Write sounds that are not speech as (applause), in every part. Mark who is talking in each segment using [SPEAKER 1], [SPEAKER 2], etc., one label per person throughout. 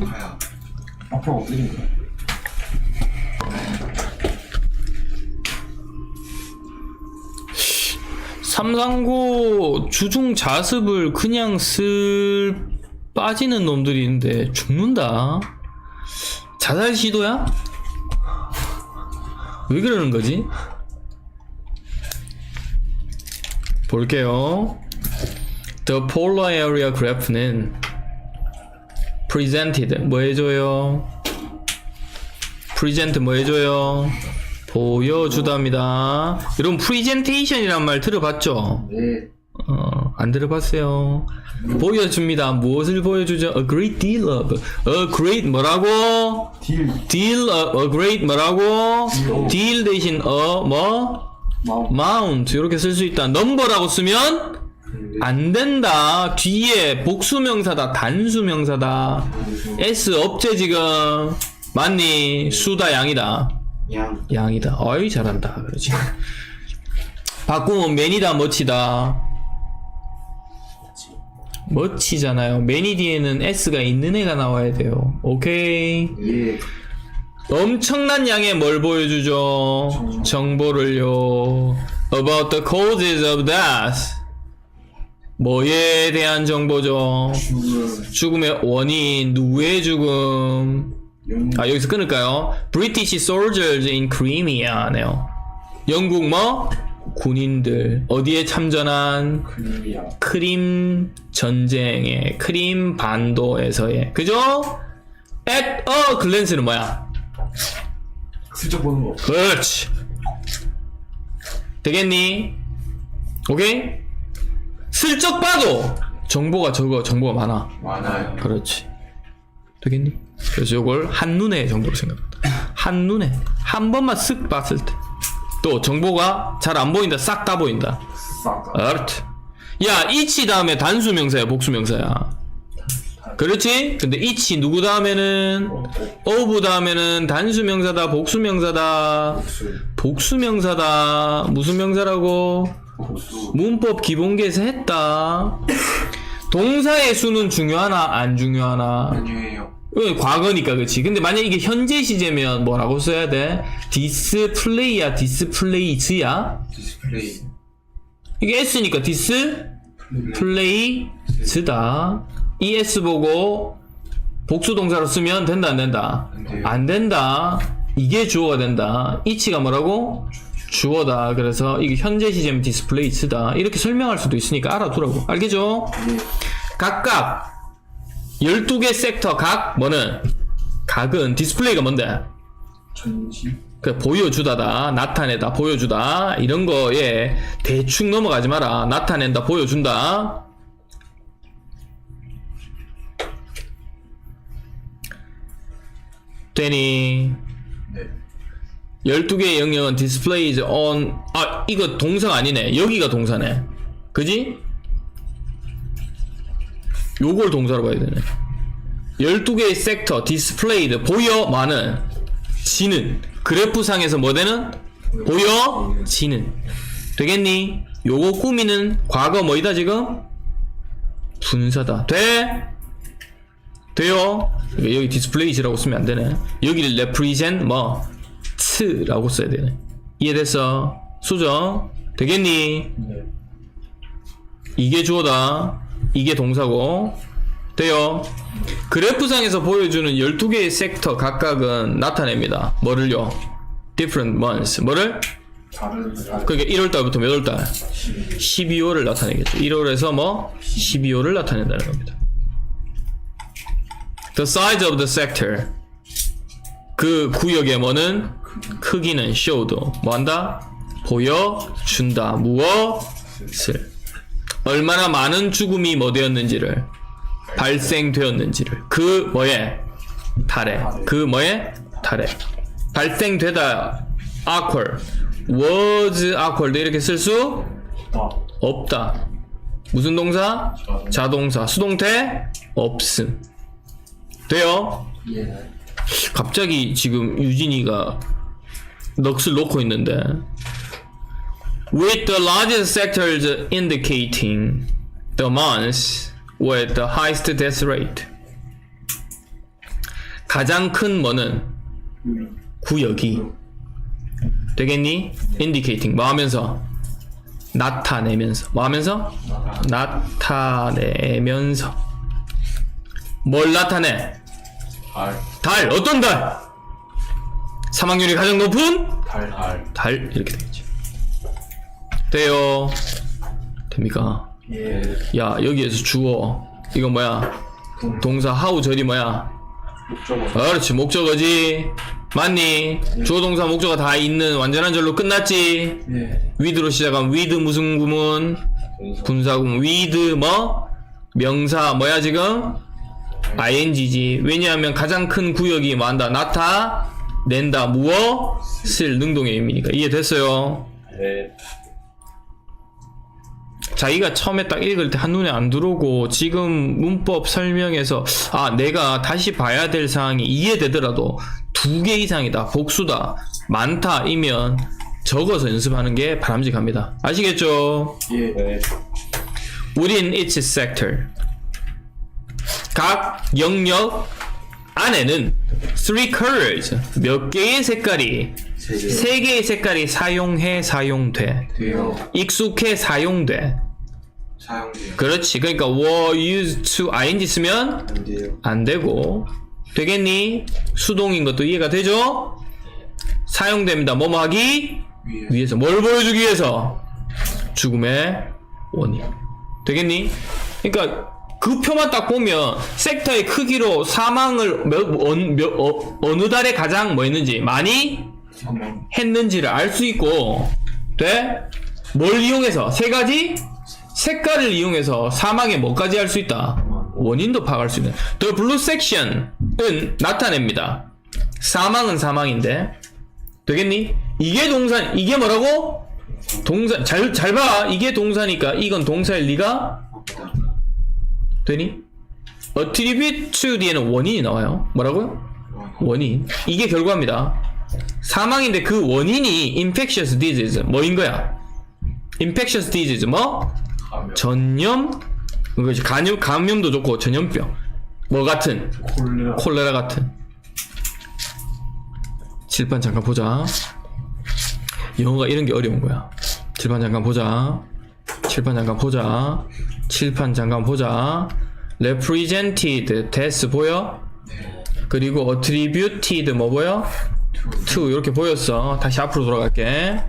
[SPEAKER 1] 가야.
[SPEAKER 2] 앞으로 어떻게 거야?
[SPEAKER 3] 삼상고 주중 자습을 그냥 쓸 빠지는 놈들이 있는데 죽는다. 자살 시도야? 왜 그러는 거지? 볼게요. The polar area graph는 presented 뭐 해줘요? present 뭐 해줘요? 보여주답니다. 여러분 프리젠테이션이란 말 들어봤죠?
[SPEAKER 2] 네.
[SPEAKER 3] 어, 안 들어봤어요. 보여줍니다. 무엇을 보여주죠? A great deal of. A great 뭐라고?
[SPEAKER 2] 딜.
[SPEAKER 3] deal of, a great 뭐라고? deal 대신 a 뭐?
[SPEAKER 2] 마우.
[SPEAKER 3] mount 이렇게 쓸 수 있다. 넘버라고 쓰면 안 된다. 뒤에 복수명사다. 단수명사다. s 업체 지금 맞니? 수다 양이다.
[SPEAKER 2] 양.
[SPEAKER 3] 양이다. 어이 잘한다. 그러지. 바꾸면 맨이다 멋지다. 멋지잖아요. 매니 뒤에는 S가 있는 애가 나와야 돼요. 오케이.
[SPEAKER 2] 예.
[SPEAKER 3] 엄청난 양의 뭘 보여주죠? 정보를요. About the causes of death. 뭐에 대한 정보죠?
[SPEAKER 2] 죽음.
[SPEAKER 3] 죽음의 원인, 누구의 죽음.
[SPEAKER 2] 영.
[SPEAKER 3] 아 여기서 끊을까요? British soldiers in Crimea네요. 영국 뭐 군인들 어디에 참전한
[SPEAKER 2] 그림이야.
[SPEAKER 3] 크림 전쟁에 크림 반도에서의 그죠? At a glance는 뭐야?
[SPEAKER 2] 슬쩍 보는 거.
[SPEAKER 3] 그렇지. 되겠니? 오케이? 슬쩍 봐도 정보가 적어 정보가 많아.
[SPEAKER 1] 많아요.
[SPEAKER 3] 그렇지. 되겠니? 그래서 이걸 한눈에 정도로 생각한다. 한눈에. 한 번만 쓱 봤을 때. 또 정보가 잘 안 보인다. 싹 다 보인다.
[SPEAKER 2] 싹. 다.
[SPEAKER 3] 알트. 야, 이치 다음에 단수 명사야, 복수 명사야. 그렇지? 근데 이치 누구 다음에는 어부 다음에는 단수 명사다, 복수 명사다.
[SPEAKER 2] 복수.
[SPEAKER 3] 복수명사다. 무슨 명사라고?
[SPEAKER 2] 복수.
[SPEAKER 3] 문법 기본계에서 했다. 동사의 수는 중요하나 안 중요하나?
[SPEAKER 1] 아니에요.
[SPEAKER 3] 왜 과거니까 그치 근데 만약 이게 현재 시제면 뭐라고 써야 돼? 디스플레이야 디스플레이즈야?
[SPEAKER 1] 디스플레이.
[SPEAKER 3] 이게 S니까 디스 플레이즈다 이 S 보고 복수 동사로 쓰면 된다 안 된다?
[SPEAKER 1] 안.
[SPEAKER 3] 안 된다 이게 주어가 된다 이치가 뭐라고? 주어다. 그래서 이게 현재 시제면 디스플레이즈다. 이렇게 설명할 수도 있으니까 알아두라고. 알겠죠?
[SPEAKER 2] 예.
[SPEAKER 3] 각각 12개 섹터 각 뭐는? 각은 디스플레이가 뭔데? 그 보여주다다 나타내다 보여주다. 이런 거에 대충 넘어가지 마라. 나타낸다 보여준다. 되니?
[SPEAKER 1] 네.
[SPEAKER 3] 12개의 영역은 displays on 아 이거 동사가 아니네 여기가 동사네 그지? 요걸 동사로 봐야 되네 12개의 섹터 displayed 보여만은 지는 그래프상에서 뭐 되는? 보여지는 되겠니? 요거 꾸미는 과거 뭐이다 지금? 분사다 돼? 돼요? 여기 디스플레이즈라고 쓰면 안 되네. 여기를 represent 뭐 트라고 써야 되네. 이해됐어? 수정 되겠니?
[SPEAKER 2] 네.
[SPEAKER 3] 이게 주어다. 이게 동사고. 돼요? 그래프상에서 보여주는 12개의 섹터 각각은 나타냅니다. 뭐를요? different months. 뭐를?
[SPEAKER 2] 달.
[SPEAKER 3] 그러니까 1월달부터 몇 월달? 12월을 나타내겠죠. 1월에서 뭐? 12월을 나타낸다는 겁니다. The size of the sector. 그 구역의 뭐는 크기는 showed. 뭐 한다? 보여준다. 무엇을? 얼마나 많은 죽음이 뭐 되었는지를 발생되었는지를 그 뭐에 달에 그 뭐에 달에 발생되다 awkward was awkward 이렇게 쓸수
[SPEAKER 2] 다.
[SPEAKER 3] 없다. 무슨 동사? 자동사. 수동태? 없음. 돼요?
[SPEAKER 2] 예.
[SPEAKER 3] 갑자기 지금 유진이가 넋을 놓고 있는데. With the largest sectors indicating the months with the highest death rate. 가장 큰 뭐는 구역이 되겠니? indicating 뭐 하면서 나타내면서 뭐 하면서 나타내면서 뭘 나타내?
[SPEAKER 2] 달.
[SPEAKER 3] 달 어떤 달? 사망률이 가장 높은
[SPEAKER 2] 달. 달.
[SPEAKER 3] 달 이렇게 되겠죠. 돼요. 됩니까?
[SPEAKER 2] 예.
[SPEAKER 3] 야 여기에서 주어 이거 뭐야? 동사 하우 절이 뭐야?
[SPEAKER 2] 목적어.
[SPEAKER 3] 그렇지 목적어지 맞니? 주어 동사 목적어 다 있는 완전한 절로 끝났지
[SPEAKER 2] 예.
[SPEAKER 3] with로 시작한 with 무슨 구문? 분사 구문 with 뭐? 명사 뭐야 지금? ing지 왜냐하면 가장 큰 구역이 뭐한다? 나타 낸다 무엇을 능동의 의미니까 이해됐어요?
[SPEAKER 2] 네.
[SPEAKER 3] 자기가 처음에 딱 읽을 때 한눈에 안 들어오고 지금 문법 설명에서 아 내가 다시 봐야 될 사항이 이해되더라도 두 개 이상이다 복수다 많다 이면 적어서 연습하는 게 바람직합니다 아시겠죠?
[SPEAKER 2] 예. 네.
[SPEAKER 3] within each sector 각 영역 안에는 three colors 몇 개의 색깔이
[SPEAKER 2] 세 개.
[SPEAKER 3] 개의 색깔이 사용해 사용돼
[SPEAKER 2] 돼요.
[SPEAKER 3] 익숙해 사용돼
[SPEAKER 2] 사용돼요.
[SPEAKER 3] 그렇지. 그러니까 were used to ing 쓰면
[SPEAKER 2] 안 돼요.
[SPEAKER 3] 안 되고 되겠니? 수동인 것도 이해가 되죠? 사용됩니다. 뭐뭐 하기
[SPEAKER 2] 위에.
[SPEAKER 3] 위해서 뭘 보여주기 위해서 죽음의 원인. 되겠니? 그러니까 그 표만 딱 보면 섹터의 크기로 사망을 몇, 어, 몇, 어, 어느 달에 가장 뭐 했는지 많이. 했는지를 알 수 있고 돼? 뭘 이용해서 세 가지 색깔을 이용해서 사망에 뭐까지 할 수 있다 원인도 파악할 수 있는 The blue section은 나타냅니다 사망은 사망인데 되겠니? 이게 동사 이게 뭐라고? 동사 잘 잘 봐 이게 동사니까 이건 동사일 리가 되니? attribute 뒤에는 원인이 나와요. 뭐라고요? 원인. 이게 결과입니다. 사망인데 그 원인이 infectious disease. 뭐인 거야? infectious disease. 뭐? 전염? 그것이 감염 감염도 좋고 전염병. 뭐 같은?
[SPEAKER 2] 콜레라.
[SPEAKER 3] 콜레라 같은. 칠판 잠깐 보자. 영어가 이런 게 어려운 거야. 칠판 잠깐 보자. 칠판 잠깐 보자 칠판 잠깐 보자 represented des 보여? 그리고 attributed 뭐 보여? to 이렇게 보였어 다시 앞으로 돌아갈게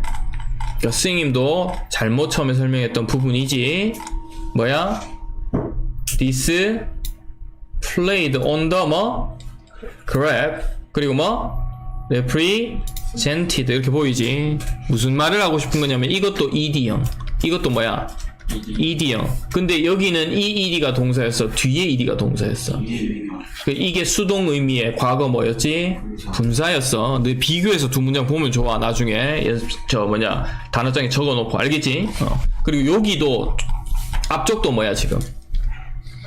[SPEAKER 3] 그러니까 스님도 잘못 처음에 설명했던 부분이지 뭐야? this played on the 뭐? graph 그리고 뭐? represented 이렇게 보이지 무슨 말을 하고 싶은 거냐면 이것도 ed형 이것도 뭐야? Ed형 근데 여기는 이 ed가 동사였어 뒤에 ed가 동사였어
[SPEAKER 2] 이게
[SPEAKER 3] 그 이게 수동 의미의 과거 뭐였지? 분사였어. 너 비교해서 두 문장 보면 좋아. 나중에 예, 저 뭐냐 단어장에 적어놓고 알겠지? 어. 그리고 여기도 앞쪽도 뭐야 지금?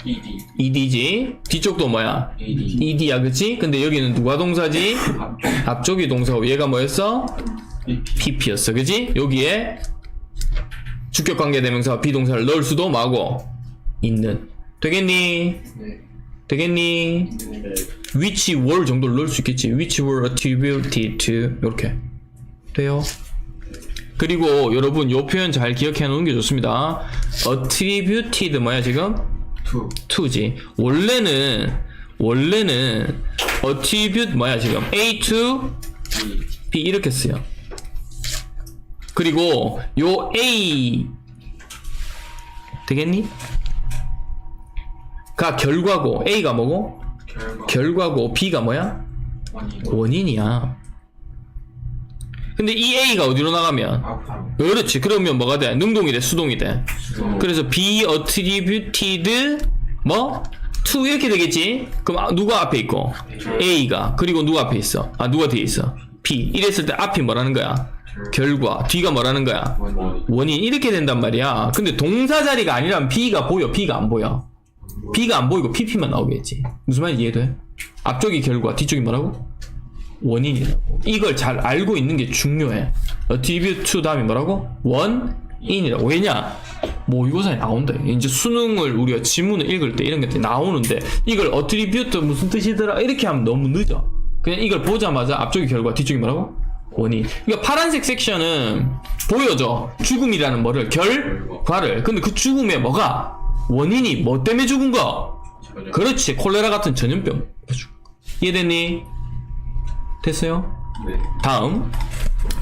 [SPEAKER 2] ED.
[SPEAKER 3] ed지. 뒤쪽도 뭐야?
[SPEAKER 2] ED.
[SPEAKER 3] ed야, 그치? 근데 여기는 누가 동사지?
[SPEAKER 2] 앞쪽.
[SPEAKER 3] 앞쪽이 동사고 얘가 뭐였어? Pp였어, 그치? 여기에 주격관계대명사 비동사를 넣을 수도 마고 있는. 되겠니?
[SPEAKER 2] 네.
[SPEAKER 3] 되겠니?
[SPEAKER 2] 네.
[SPEAKER 3] which were 정도를 넣을 수 있겠지. which were attributed to 이렇게 돼요. 그리고 여러분 요 표현 잘 기억해 놓는 게 좋습니다. attributed 뭐야 지금?
[SPEAKER 2] 투.
[SPEAKER 3] to지. 원래는 원래는 attribute 뭐야 지금? A to. B 이렇게 쓰여. 그리고 요 A 되겠니? 가 결과고 A가 뭐고?
[SPEAKER 2] 결과.
[SPEAKER 3] 결과고 B가 뭐야?
[SPEAKER 2] 원인.
[SPEAKER 3] 원인이야. 근데 이 A가 어디로 나가면?
[SPEAKER 2] 앞으로.
[SPEAKER 3] 그렇지. 그러면 뭐가 돼? 능동이 돼? 수동이 돼?
[SPEAKER 2] 수동.
[SPEAKER 3] 그래서 be attributed 뭐? to 이렇게 되겠지? 그럼 아, 누가 앞에 있고? A가. 그리고 누가 앞에 있어? 아, 누가 뒤에 있어? B. 이랬을 때 앞이 뭐라는 거야? 결과. 뒤가 뭐라는 거야?
[SPEAKER 2] 원인.
[SPEAKER 3] 이렇게 된단 말이야. 근데 동사 자리가 아니라면 B가 보여? B가 안 보여? B가 안 보이고 PP만 나오겠지. 무슨 말인지 이해돼? 앞쪽이 결과, 뒤쪽이 뭐라고? 원인이라고. 이걸 잘 알고 있는 게 중요해. attribute to 다음에 뭐라고? 원, in이라고 왜냐 모의고사에 나온다 이제 수능을 우리가 지문을 읽을 때 이런 것들이 나오는데 이걸 어트리뷰트 무슨 뜻이더라 이렇게 하면 너무 늦어 그냥 이걸 보자마자 앞쪽이 결과 뒤쪽이 뭐라고 원인. 그러니까 파란색 섹션은 보여줘. 죽음이라는 뭐를 결과를. 근데 그 죽음에 뭐가? 원인이 뭐 때문에 죽은 거? 그렇지. 콜레라 같은 전염병. 이해됐니? 됐어요?
[SPEAKER 2] 네.
[SPEAKER 3] 다음.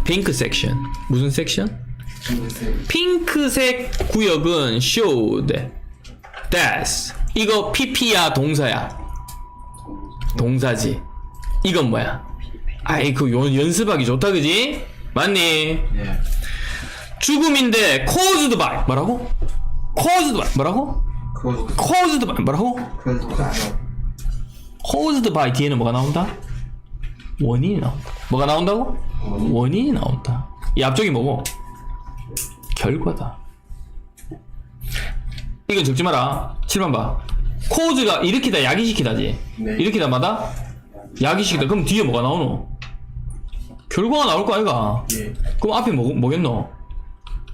[SPEAKER 3] 핑크 섹션. 무슨 섹션?
[SPEAKER 2] 흰색
[SPEAKER 3] 핑크색 구역은 showed that 이거 pp야 동사야? 동사지. 이건 뭐야 아이 그 연- 연습하기 좋다 그지? 맞니?
[SPEAKER 2] 네.
[SPEAKER 3] 죽음인데 caused by 뭐라고? caused by 뭐라고?
[SPEAKER 2] 그거
[SPEAKER 3] caused by 뭐라고?
[SPEAKER 2] 알아
[SPEAKER 3] caused by 뒤에는 뭐가 나온다? 원인이 나온다. 뭐가 나온다고? 원인이 나온다. 이 앞쪽이 뭐고? 결과다. 이건 적지 마라. 7번 봐. cause가 일으키다 야기시키다지.
[SPEAKER 2] 네.
[SPEAKER 3] 일으키다 마다 야기시키다. 그럼 뒤에 뭐가 나오노 결과가 나올 거 아이가.
[SPEAKER 2] 예.
[SPEAKER 3] 그럼 앞에 뭐, 뭐겠노?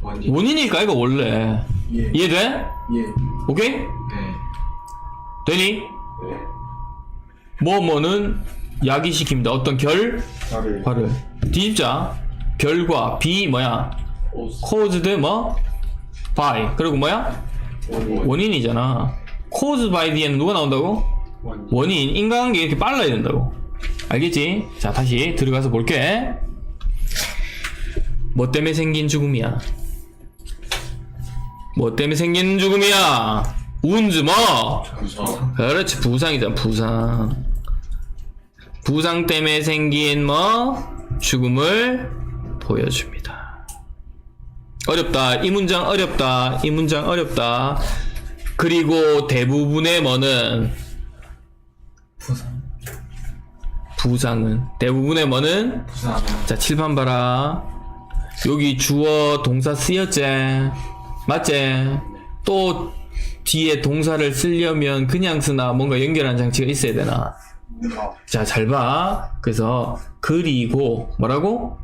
[SPEAKER 2] 원인
[SPEAKER 3] 원인일까 아이가 원래.
[SPEAKER 2] 예.
[SPEAKER 3] 이해돼?
[SPEAKER 2] 예.
[SPEAKER 3] 오케이?
[SPEAKER 2] 네.
[SPEAKER 3] 되니?
[SPEAKER 2] 네.
[SPEAKER 3] 뭐 뭐는 야기시킵니다. 어떤 결?
[SPEAKER 2] 나를
[SPEAKER 3] 화를 뒤집자. 결과 B 뭐야? caused 뭐? by. 그리고 뭐야?
[SPEAKER 2] 원인.
[SPEAKER 3] 원인이잖아. caused by 뒤에는 누가 나온다고?
[SPEAKER 2] 원인.
[SPEAKER 3] 원인. 인간관계 이렇게 빨라야 된다고 알겠지? 자 다시 들어가서 볼게. 뭐 때문에 생긴 죽음이야? 뭐 때문에 생긴 죽음이야? 운즈 뭐?
[SPEAKER 2] 부서
[SPEAKER 3] 그렇지 부상이잖아 부상. 부상 때문에 생긴 뭐? 죽음을 보여줍니다. 어렵다. 이 문장 어렵다. 이 문장 어렵다. 그리고 대부분의 뭐는
[SPEAKER 2] 부산
[SPEAKER 3] 부상은? 대부분의 뭐는?
[SPEAKER 2] 부산
[SPEAKER 3] 자 7번 봐라. 여기 주어 동사 쓰였지 맞지 또 뒤에 동사를 쓰려면 그냥 쓰나? 뭔가 연결하는 장치가 있어야 되나? 자 잘 봐. 그래서 그리고 뭐라고?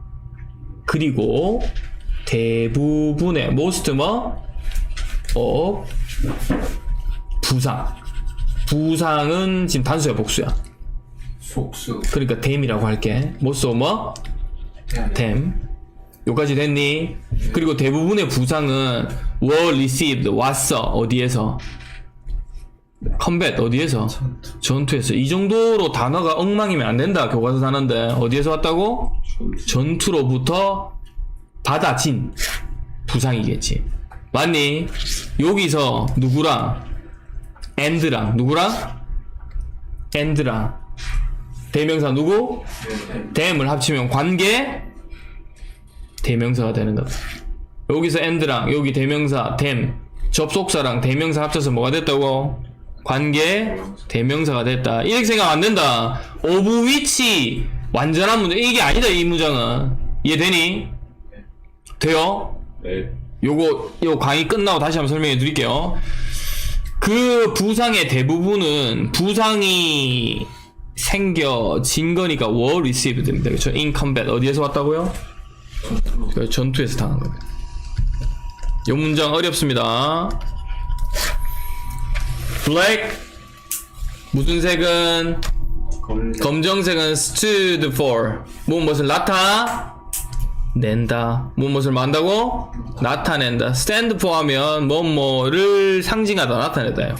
[SPEAKER 3] 그리고 대부분의 most 뭐? of 부상. 부상은 지금 단수야 복수야
[SPEAKER 2] 속수.
[SPEAKER 3] 그러니까 댐이라고 할게. of 뭐? 댐. 요까지 됐니? 그리고 대부분의 부상은 were received 왔어. 어디에서? 컴뱃 어디에서? 전투 에서. 이 정도로 단어가 엉망이면 안 된다. 교과서 단어인데. 어디에서 왔다고? 전투 로부터 받아진 부상이겠지. 맞니? 여기서 누구랑? and랑. 누구랑? and랑 대명사 누구? 댐을 합치면 관계 대명사가 되는 거다. 여기서 and랑 여기 대명사 댐 접속사랑 대명사 합쳐서 뭐가 됐다고? 관계 대명사가 됐다. 이렇게 생각 안 된다. of which 완전한 문장 이게 아니다 이 문장은 이해되니? 돼요?
[SPEAKER 2] 네
[SPEAKER 3] 요거 요 강의 끝나고 다시 한번 설명해 드릴게요. 그 부상의 대부분은 부상이 생겨진 거니까 were received입니다. 그렇죠? in combat 어디에서 왔다고요? 그 전투에서 당한 겁니다. 요 문장 어렵습니다. black 무슨 색은
[SPEAKER 2] 검색
[SPEAKER 3] 검정 색은 stood for 뭐 무엇을 나타 낸다 뭐 무엇을 만다고 나타낸다 stand for 하면 뭐뭐를 상징하다 나타내다요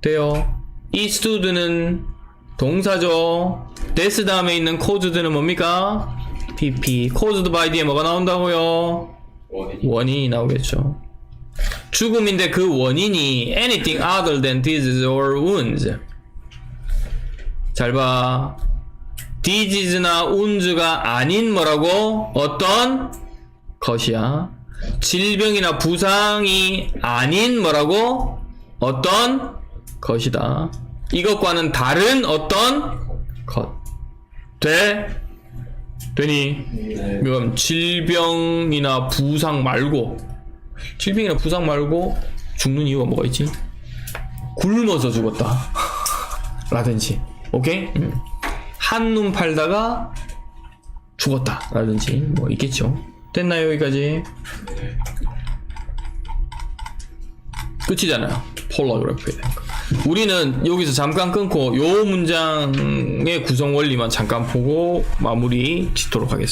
[SPEAKER 3] 돼요 이 stoo드는 동사죠 this 다음에 있는 caused는 뭡니까 pp caused by 뒤에 뭐가 나온다고요
[SPEAKER 2] 원인
[SPEAKER 3] 원인이 나오겠죠. 죽음인데 그 원인이 anything other than disease or wounds. 잘 봐. disease나 wounds가 아닌 뭐라고? 어떤 것이야. 질병이나 부상이 아닌 뭐라고? 어떤 것이다. 이것과는 다른 어떤 것. 돼? 되니?
[SPEAKER 2] 네
[SPEAKER 3] 그럼 질병이나 부상 말고 질병이나 부상 말고 죽는 이유가 뭐가 있지? 굶어서 죽었다 (laughs) 라든지 오케이? 한눈 팔다가 죽었다 라든지 뭐 있겠죠 됐나요 여기까지? 끝이잖아요. 폴라그래피. 우리는 여기서 잠깐 끊고 요 문장의 구성 원리만 잠깐 보고 마무리 짓도록 하겠습니다.